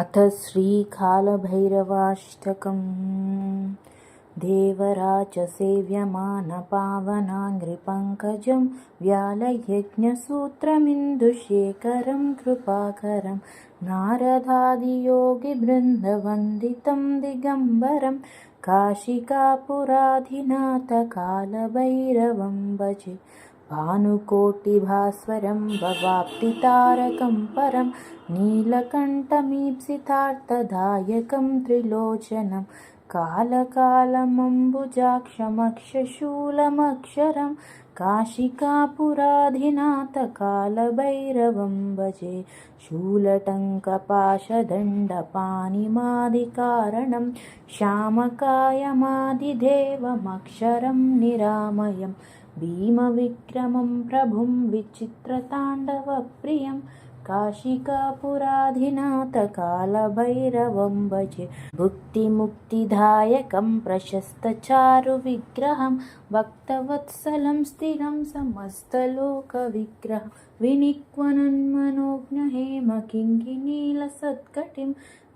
अथ श्रीकालभैरवाष्टकम्। देवराजसेव्यमानपावनाङ्घ्रिपङ्कजं व्यालयज्ञसूत्रमिन्दुशेखरं कृपाकरं नारदादियोगिबृन्दवन्दितं दिगम्बरं काशिकापुराधिनाथकालभैरवं भजे भानुकोटिभास्वरं भवाप्तितारकं परं नीलकण्ठमीप्सितार्थदायकं त्रिलोचनं कालकालमम्बुजाक्षमक्षशूलमक्षरं काशिकापुराधिनाथकालभैरवं भजे शूलटङ्कपाशदण्डपाणिमादिकारणं श्यामकायमादिदेवमक्षरं निरामयम् भीमविक्रमं प्रभुं विचित्रताण्डवप्रियं काशिकापुराधिनाथकालभैरवं भजे भुक्तिमुक्तिदायकं प्रशस्तचारुविग्रहं भक्तवत्सलं स्थिरं समस्तलोकविग्रहं विनिक्वनन्मनोज्ञहेमकिङ्किनीलसत्कटिं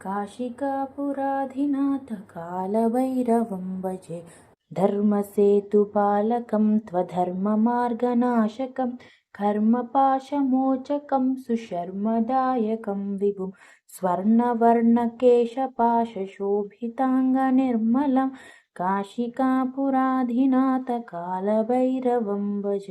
काशिकापुराधिनाथकालभैरवं भजे धर्मसेतुपालकं त्वधर्ममार्गनाशकं कर्मपाशमोचकं सुशर्मदायकं विभुं स्वर्णवर्णकेशपाशशोभिताङ्गनिर्मलं काशिकापुराधिनाथकालभैरवं भज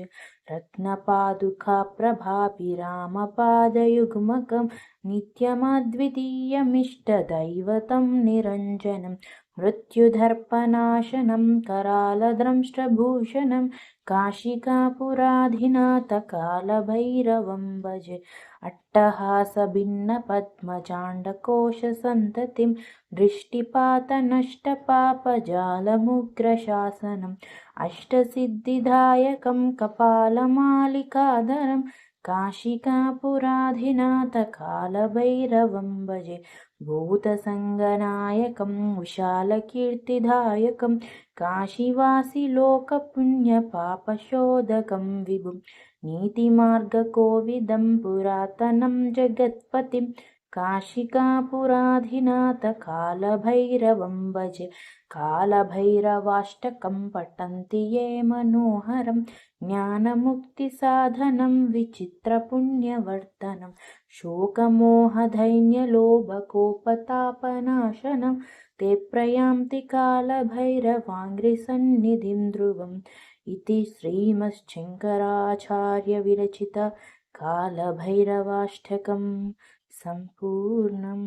रत्नपादुकाप्रभाभिरामपादयुग्मकं नित्यमद्वितीयमिष्टदैवतं निरञ्जनं मृत्युदर्पनाशनं करालद्रंष्ट्रभूषणं काशिकापुराधिनाथकालभैरवं भज अट्टहासभिन्नपद्मचाण्डकोशसन्ततिं दृष्टिपातनष्टपापजालमुग्रशासनम् अष्टसिद्धिदायकं कपालमालिकाधरं काशिकापुराधिनाथकालभैरवं भजे भूतसङ्गनायकं विशालकीर्तिदायकं काशीवासिलोकपुण्यपापशोधकं विभुं नीतिमार्गकोविदं पुरातनं जगत्पतिं काशिकापुराधिनाथकालभैरवं भजे कालभैरवाष्टकं पठन्ति ये मनोहरं ज्ञानमुक्तिसाधनं विचित्रपुण्यवर्धनं शोकमोहधैन्यलोभकोपतापनाशनं ते प्रयान्ति कालभैरवाङ्घ्रिसन्निधिं ध्रुवम् इति श्रीमच्छङ्कराचार्यविरचित कालभैरवाष्टकं సంపూర్ణం